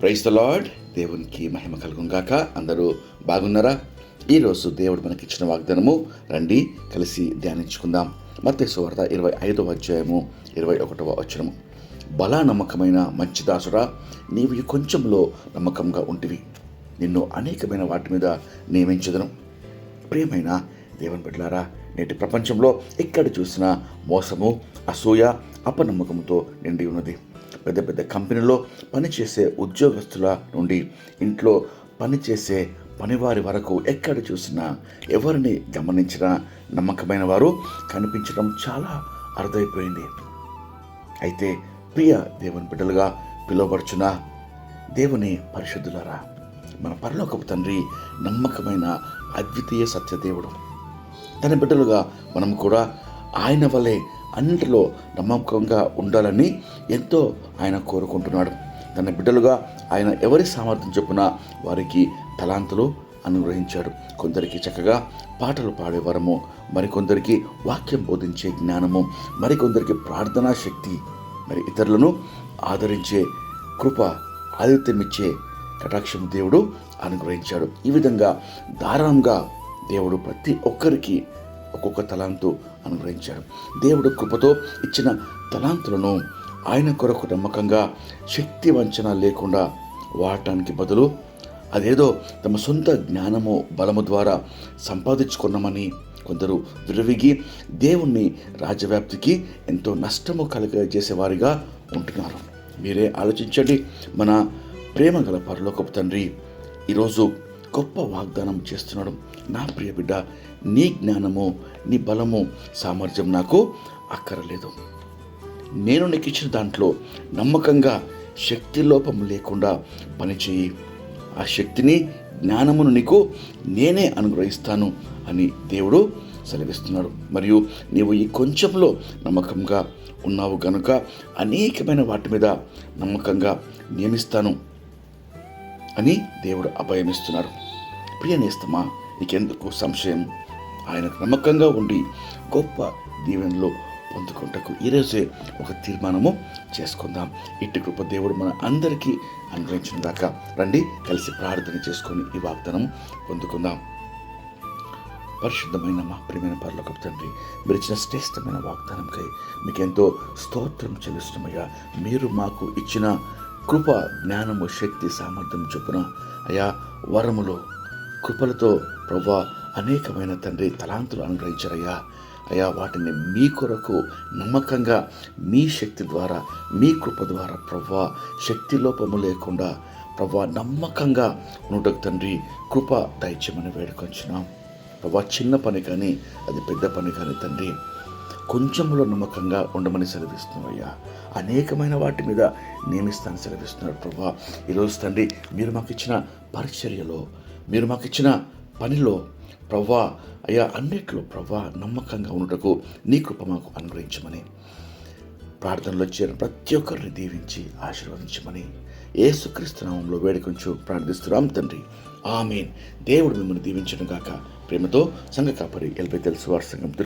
Price the lord. దేవునికి మహిమ కలుగును గాక. అందరూ బాగున్నారా? ఈరోజు దేవుడు మనకిచ్చిన వాగ్దానము రండి కలిసి ధ్యానించుకుందాం. మత్తే సువార్త ఇరవై ఐదవ అధ్యాయము ఇరవై ఒకటవ వచనము. బలా నమ్మకమైన మంచి దాసుడా నీవు ఈ కొంచెంలో నమ్మకంగా ఉంటివి. నిన్ను అనేకమైన వాటి మీద నియమించదను. ప్రియమైన దేవుని బిడ్డలారా నేటి ప్రపంచంలో ఎక్కడ చూసినా మోసము అసూయ అపనమ్మకంతో నిండి పెద్ద పెద్ద కంపెనీలో పనిచేసే ఉద్యోగస్తుల నుండి ఇంట్లో పనిచేసే పనివారి వరకు ఎక్కడ చూసినా ఎవరిని గమనించినా నమ్మకమైన వారు కనిపించడం చాలా అర్థమైపోయింది అయితే ప్రియ దేవుని బిడ్డలుగా పిలువబడుచున్న దేవుని పరిశుద్ధులరా మన పరలోకపు తండ్రి నమ్మకమైన అద్వితీయ సత్యదేవుడు. తన బిడ్డలుగా మనం కూడా ఆయన వలె అన్నింటిలో నమ్మకంగా ఉండాలని ఎంతో ఆయన కోరుకుంటున్నాడు. తన బిడ్డలుగా ఆయన ఎవరి సామర్థ్యం చొప్పున వారికి తలాంతులు అనుగ్రహించాడు. కొందరికి చక్కగా పాటలు పాడే వరము మరికొందరికి వాక్యం బోధించే జ్ఞానము మరికొందరికి ప్రార్థనా శక్తి మరి ఇతరులను ఆదరించే కృప ఆదిత్యమిచ్చే కటాక్షం దేవుడు అనుగ్రహించాడు. ఈ విధంగా దారుణంగా దేవుడు ప్రతి ఒక్కరికి ఒక్కొక్క తలాంతు అనుగ్రహించాడు దేవుడు కృపతో ఇచ్చిన తలాంతులను ఆయన కొరకు నమ్మకంగా శక్తి వంచన లేకుండా వాడటానికి బదులు అదేదో తమ సొంత జ్ఞానము బలము ద్వారా సంపాదించుకున్నామని కొందరు విరవిగి దేవుణ్ణి రాజ్యవ్యాప్తికి ఎంతో నష్టము కలుగజేసేవారిగా ఉంటున్నారు. మీరే ఆలోచించండి. మన ప్రేమ గల పరలోకపు తండ్రి ఈరోజు గొప్ప వాగ్దానం చేస్తున్నాడు. నా ప్రియ బిడ్డ నీ జ్ఞానము నీ బలము సామర్థ్యం నాకు అక్కరలేదు. నేను నీకు ఇచ్చిన దాంట్లో నమ్మకంగా శక్తి లోపం లేకుండా పనిచేయి. ఆ శక్తిని జ్ఞానమును నీకు నేనే అనుగ్రహిస్తాను అని దేవుడు సెలవిస్తున్నాడు. మరియు నీవు ఈ కొంచెంలో నమ్మకంగా ఉన్నావు కనుక అనేకమైన వాటి మీద నమ్మకంగా నియమిస్తాను. అని దేవుడు అభయమిస్తున్నారు. ప్రియనేస్తమా నీకెందుకు సంశయం? ఆయన నమ్మకంగా ఉండి గొప్ప దీవెనలో పొందుకుంటకు ఈరోజే ఒక తీర్మానము చేసుకుందాం. ఇటు కృప దేవుడు మన అందరికీ అనుగ్రహించిన దాకా రండి కలిసి ప్రార్థన చేసుకొని ఈ వాగ్దానం పొందుకుందాం. పరిశుద్ధమైన మా ప్రియమైన పరలోక తండ్రి మీరు ఇచ్చిన శ్రేష్టమైన వాగ్దానంకై మీకెంతో స్తోత్రం చెల్లిస్తున్నామయ్యా. మీరు మాకు ఇచ్చిన కృప జ్ఞానము శక్తి సామర్థ్యం చొప్పున అయా వరములు కృపలతో ప్రభా అనేకమైన తండ్రి తలాంతులు అనుగ్రహించారయ్యా. అయా వాటిని మీ కొరకు నమ్మకంగా మీ శక్తి ద్వారా మీ కృప ద్వారా ప్రభా శక్తి లోపము లేకుండా ప్రభా నమ్మకంగా నూటకు తండ్రి కృప దైత్యమని వేడుకొంచున్నాం. ప్రభా చిన్న పని కానీ అది పెద్ద పని కానీ తండ్రి కొంచెంలో నమ్మకంగా ఉండమని సెలవిస్తున్నాయ్యా అనేకమైన వాటి మీద నియమిస్తాను సెలవిస్తున్నాడు ప్రభా. ఈరోజు తండ్రి మీరు మాకు ఇచ్చిన పరిచర్యలో మీరు మాకు ఇచ్చిన పనిలో ప్రవ్వా అయ్యా అన్నిట్లో ప్రవ్వా నమ్మకంగా ఉండటకు నీ కృప మాకు అనుగ్రహించమని ప్రార్థనలో చేరిన ప్రతి ఒక్కరిని దీవించి ఆశీర్వదించమని ఏసుక్రీస్తు నామంలో వేడుకొంచు ప్రార్థిస్తున్నాం తండ్రి. ఆమెన్. దేవుడు మిమ్మల్ని దీవించను గాక ప్రేమతో సంఘ కాపరి ఎల్పై తెలుసు వారి సంఘం